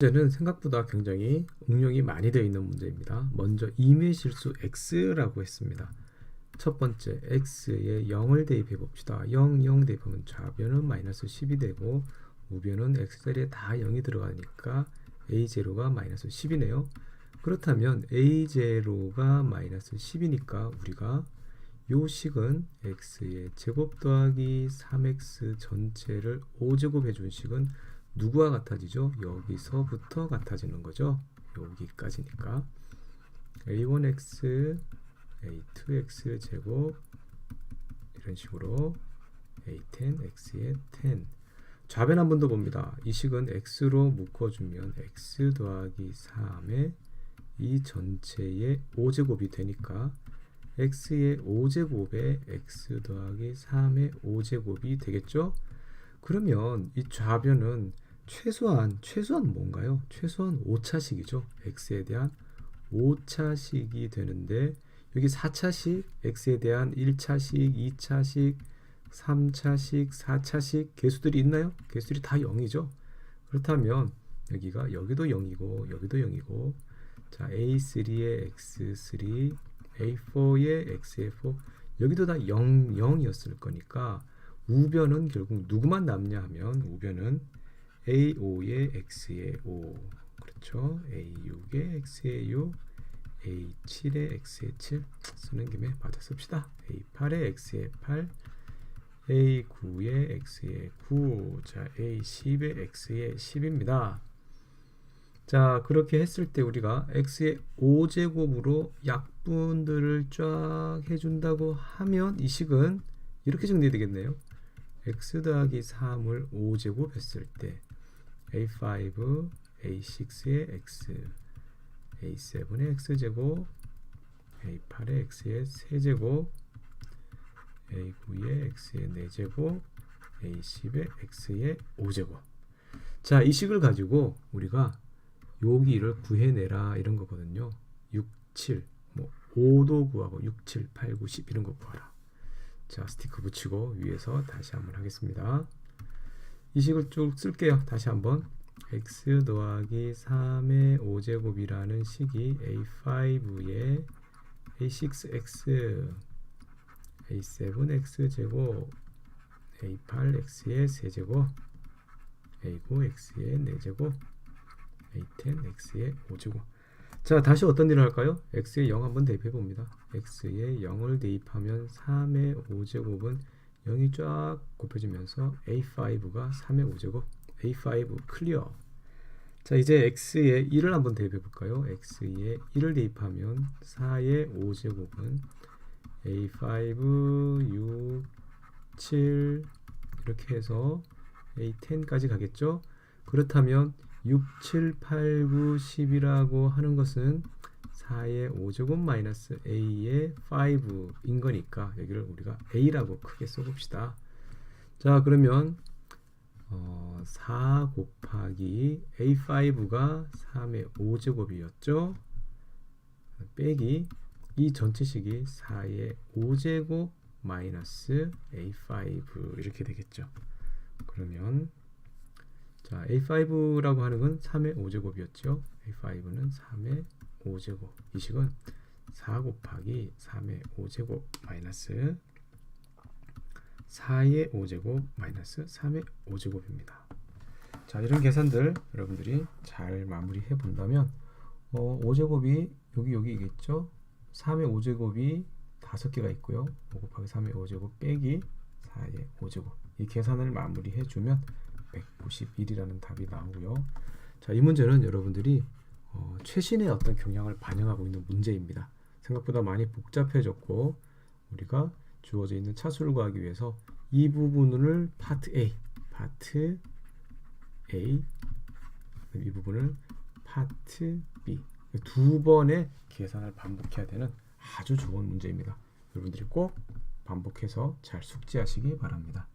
문제는 생각보다 굉장히 응용이 많이 되어 있는 문제입니다. 먼저 임의 실수 x라고 했습니다. 첫 번째 x에 0을 대입해 봅시다. 0, 0 대입하면 좌변은 마이너스 10이 되고 우변은 x자리에 다 0이 들어가니까 a0가 마이너스 10이네요. 그렇다면 a0가 마이너스 10이니까 우리가 요 식은 x의 제곱 더하기 3x 전체를 5제곱 해 준 식은 누구와 같아지죠? 여기서부터 같아지는 거죠. 여기까지니까 a1x, a2x 제곱 이런 식으로 a10x의 10 좌변 한 번 더 봅니다. 이 식은 x로 묶어주면 x 더하기 3의 이 전체의 5제곱이 되니까 x의 5제곱에 x 더하기 3의 5제곱이 되겠죠? 그러면 이 좌변은 최소한 최소한 뭔가요? 최소한 5차식이죠. x에 대한 5차식이 되는데 여기 4차식 x에 대한 1차식, 2차식, 3차식, 4차식 개수들이 있나요? 개수들이 다 0이죠. 그렇다면 여기가 여기도 0이고 여기도 0이고 자 a3의 x3, a4의 x의4 여기도 다 0, 0이었을 거니까 우변은 결국 누구만 남냐 하면 우변은 A5의 X의 5 그렇죠. A6의 X의 6 A7의 X의 7 쓰는 김에 맞아 씁시다. A8의 X의 8 A9의 X의 9자 A10의 X의 10입니다. 자 그렇게 했을 때 우리가 X의 5제곱으로 약분들을 쫙 해준다고 하면 이 식은 이렇게 정리되겠네요. X 더하기 3을 5제곱 했을 때 a5, a6의 x, a7의 x제곱, a8의 x의 세제곱, a9의 x의 4제곱, a10의 x의 5제곱 자, 이 식을 가지고 우리가 여기를 구해내라 이런 거거든요. 6, 7, 뭐 5도 구하고 6, 7, 8, 9, 10 이런 거 구하라. 자 스티커 붙이고 위에서 다시 한번 하겠습니다 이 식을 쭉 쓸게요 다시 한번 x 더하기 3의 5제곱이라는 식이 a5의 a6x a7x 제곱 a8x의 세제곱 a9x의 4제곱 a10x의 5제곱 자 다시 어떤 일을 할까요? x에 0 한번 대입해 봅니다. x에 0을 대입하면 3의 5제곱은 0이 쫙 곱해지면서 a5가 3의 5제곱 a5 클리어 자 이제 x에 1을 한번 대입해 볼까요? x에 1을 대입하면 4의 5제곱은 a5 6 7 이렇게 해서 a10까지 가겠죠? 그렇다면 6, 7, 8, 9, 10이라고 하는 것은 4의 5제곱 마이너스 a의 5인 거니까 여기를 우리가 a라고 크게 써봅시다. 자 그러면 어, 4 곱하기 a5가 3의 5제곱이었죠. 빼기 이 전체식이 4의 5제곱 마이너스 a5 이렇게 되겠죠. 그러면 자, A5라고 하는 건 3의 5제곱이었죠. A5는 3의 5제곱. 이 식은 4 곱하기 3의 5제곱 마이너스 4의 5제곱 마이너스 3의 5제곱입니다. 자, 이런 계산들 여러분들이 잘 마무리해 본다면 어, 5제곱이 여기 여기겠죠. 3의 5제곱이 5개가 있고요. 5 곱하기 3의 5제곱 빼기 4의 5제곱. 이 계산을 마무리해 주면 191이라는 답이 나오고요. 자, 이 문제는 여러분들이 어, 최신의 어떤 경향을 반영하고 있는 문제입니다. 생각보다 많이 복잡해졌고 우리가 주어져 있는 차수를 구하기 위해서 이 부분을 파트 A, 파트 A, 이 부분을 파트 B 두 번의 계산을 반복해야 되는 아주 좋은 문제입니다. 여러분들이 꼭 반복해서 잘 숙지하시기 바랍니다.